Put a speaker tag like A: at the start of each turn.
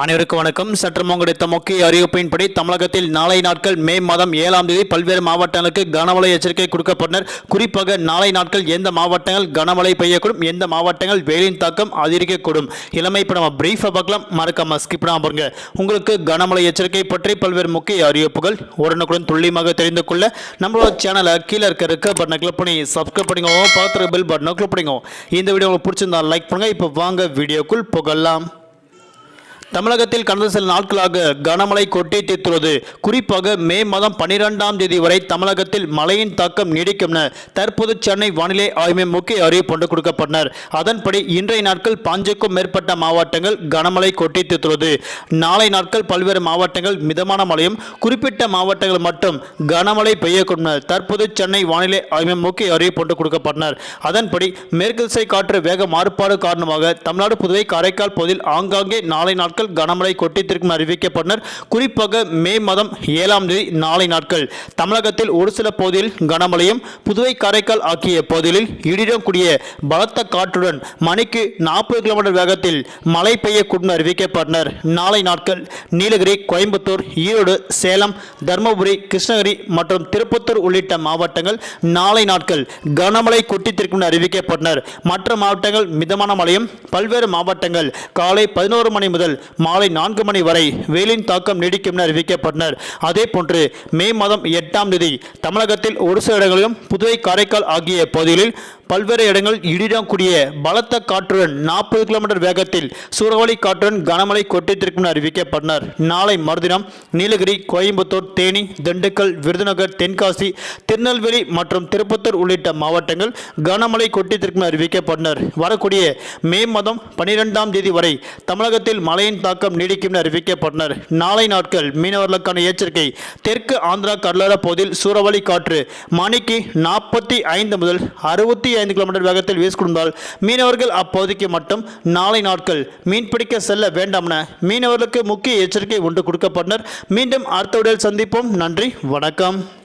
A: அனைவருக்கும் வணக்கம். சற்று கிடைத்த முக்கிய அறிவிப்பின்படி தமிழகத்தில் நாளை நாட்கள் மே மாதம் ஏழாம் தேதி பல்வேறு மாவட்டங்களுக்கு கனமழை எச்சரிக்கை கொடுக்கப்பட்டனர். குறிப்பாக நாளை நாட்கள் எந்த மாவட்டங்கள் கனமழை பெய்யக்கூடும் எந்த மாவட்டங்கள் வெயிலின் தாக்கம் அதிகரிக்கக்கூடும். இளமை இப்போ நம்ம பிரீஃபாக பார்க்கலாம். மறக்காம ஸ்கிப் பாருங்க. உங்களுக்கு கனமழை எச்சரிக்கை பற்றி பல்வேறு முக்கிய அறிவிப்புகள் உடனுக்குடன் துல்லியமாக தெரிந்து கொள்ள நம்மளோட சேனலை கீழே இருக்க இருக்க பட்டனை கிளிக் பண்ணி சப்ஸ்கிரைப் பண்ணிக்கோ பார்த்துருக்க பில் பட்டனை கிளிக் பண்ணிக்கோ இந்த வீடியோ உங்களுக்கு பிடிச்சிருந்தா லைக் பண்ணுங்க. இப்போ வாங்க வீடியோக்குள் புகழலாம் தமிழகத்தில் கடந்த சில நாட்களாக கனமழை கொட்டி தீர்த்துள்ளது. குறிப்பாக மே மாதம் பனிரெண்டாம் தேதி வரை தமிழகத்தில் மழையின் தாக்கம் நீடிக்கும் என தற்போது சென்னை வானிலை ஆய்வு முக்கிய அறிவிப்பு கொடுக்கப்பட்டனர். அதன்படி இன்றைய நாட்கள் பாஞ்சுக்கும் மேற்பட்ட மாவட்டங்கள் கனமழை கொட்டி தீர்த்துள்ளது. நாளை நாட்கள் பல்வேறு மாவட்டங்கள் மிதமான மழையும் குறிப்பிட்ட மாவட்டங்கள் மட்டும் கனமழை பெய்யக்கூடும் தற்போது சென்னை வானிலை ஆய்வு முக்கிய அறிவிப்பு ஒன்று கொடுக்கப்பட்டனர். அதன்படி மேற்கு திசை காற்று வேக மாறுபாடு காரணமாக தமிழ்நாடு புதுவை காரைக்கால் பகுதியில் ஆங்காங்கே நாளை நாட்கள் கனமழை கொட்டித்திற்கும் அறிவிக்கப்பட்டனர். குறிப்பாக மே மாதம் ஏழாம் தேதி நாளை நாட்கள். தமிழகத்தில் ஒரு சில பகுதியில் கனமழையும் புதுவை காரைக்கால் ஆகிய பகுதிகளில் இடியுடன் கூடிய பலத்த காற்றுடன் மணிக்கு நாற்பது கிலோமீட்டர் வேகத்தில் மழை பெய்யக்கூடும் அறிவிக்கப்பட்டனர். நாளை நாட்கள் நீலகிரி கோயம்புத்தூர் ஈரோடு சேலம் தருமபுரி கிருஷ்ணகிரி மற்றும் திருப்பத்தூர் உள்ளிட்ட மாவட்டங்கள் நாளை நாட்கள் கனமழை கொட்டித்திற்கும் அறிவிக்கப்பட்டனர். மற்ற மாவட்டங்கள் மிதமான மழையும் பல்வேறு மாவட்டங்கள் காலை பதினோரு மணி முதல் மாலை நான்கு மணி வரை வெயிலின் தாக்கம் நீடிக்கும் என அறிவிக்கப்பட்டனர். அதே போன்று மே மாதம் எட்டாம் தேதி தமிழகத்தில் ஒரு சில இடங்களிலும் புதுவை காரைக்கால் ஆகிய பகுதிகளில் பல்வேறு இடங்களில் இடியுடன் கூடிய பலத்த காற்றுடன் நாற்பது கிலோமீட்டர் வேகத்தில் சூறாவளி காற்றுடன் கனமழை கொட்டித்திருக்கும் என அறிவிக்கப்பட்டனர். நாளை மறுதினம் நீலகிரி கோயம்புத்தூர் தேனி திண்டுக்கல் விருதுநகர் தென்காசி திருநெல்வேலி மற்றும் திருப்பத்தூர் உள்ளிட்ட மாவட்டங்கள் கனமழை கொட்டித்திருக்கும் என அறிவிக்கப்பட்டனர். வரக்கூடிய மே மாதம் பனிரெண்டாம் தேதி வரை தமிழகத்தில் மழையின் தாக்கம் நீடிக்கும் என அறிவிக்கப்பட்டனர். நாளை நாட்கள் மீனவர்களுக்கான எச்சரிக்கை. தெற்கு ஆந்திரா கடலோர பகுதியில் சூறாவளி காற்று மணிக்கு நாற்பத்தி ஐந்து முதல் அறுபத்தி ஐந்து கிலோமீட்டர் வேகத்தில் வீசிக்கொண்டால் மீனவர்கள் அப்பகுதிக்கு மட்டும் நாளை நாட்கள் மீன்பிடிக்க செல்ல வேண்டாம் என மீனவர்களுக்கு முக்கிய எச்சரிக்கை ஒன்று கொடுக்கப்பட்டனர். மீண்டும் அடுத்த உடல் சந்திப்போம். நன்றி. வணக்கம்.